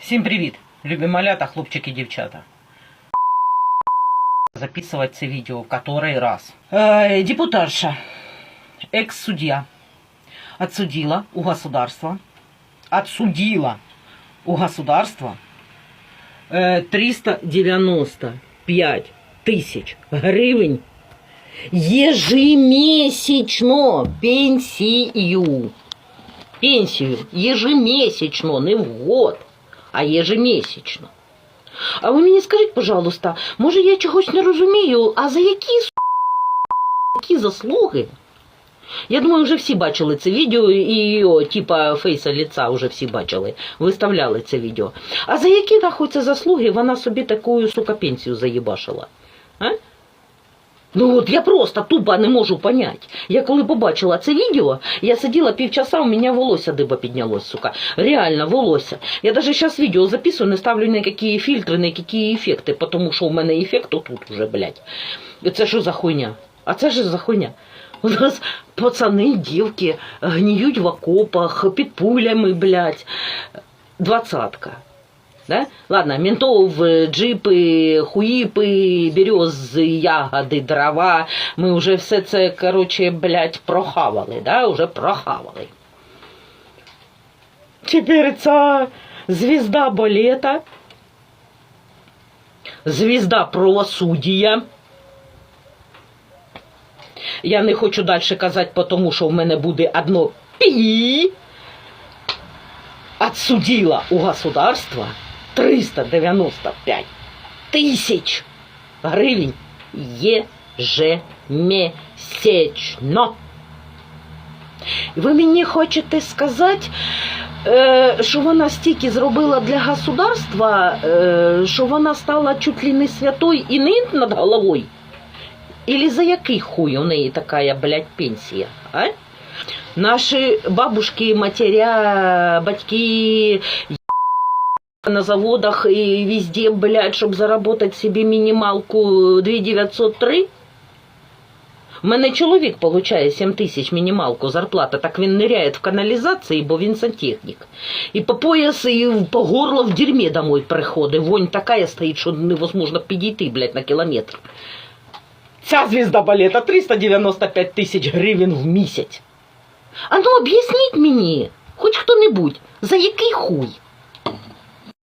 Всім привіт, любі малята, хлопчики, дівчата. Записывать це відео в который раз. Э, депутатша, экс-судья, отсудила у государства, отсудила у государства э, 395 тысяч гривень ежемесячно пенсию. Пенсію ежемесячно, не в год, А ежемесячно. А ви мені скажіть, пожалуйста, може я чогось не розумію, а за які які заслуги? Я думаю, вже всі бачили це відео, і о, типа фейса ліца вже всі бачили, виставляли це відео. А за які нахуй це заслуги вона собі таку, сука, пенсію заїбашила? А? Ну от я просто тупо не можу понять. Я коли побачила це відео, я сиділа півчаса, у мене волосся диба піднялось, сука. Реально, волосся. Я даже зараз відео записую, не ставлю ніякі фільтри, ніякі ефекти, тому що у мене ефект отут уже, блядь. Це що за хуйня? А це ж за хуйня. У нас пацани, дівки гніють в окопах, під пулями, блядь. Двадцатка. Да? Ладно, ментов, э, джипи, хуїпи, берези, ягоди, дрова. Ми вже все це, короче, блядь, прохавали, да? Уже прохавали. Тепер ця звізда балета, звізда правосуддя. Я не хочу далі казати, тому що в мене буде одно пі. Отсудила у государства 395 тисяч гривень ежемесячно. Ви мені хочете сказати, що вона стільки зробила для государства, що вона стала чуть ли не святой і ним над головою? Или за який хуй у неї така, блядь, пенсія, а? Наши бабушки, матеря, батьки на заводах и везде, блядь, чтобы заработать себе минималку 2903. У мене чоловік получає 7 тисяч мінімалку зарплата, так він ниряє в каналізації, бо він сантехнік. І по пояс, і по горло в дерьмі домой приходить. Вонь така стоїть, що невозможно підійти, блядь, на кілометр. Ця звізда балета 395 тисяч гривень в місяць. А ну об'ясніть мені, хоч хто-небудь, за який хуй?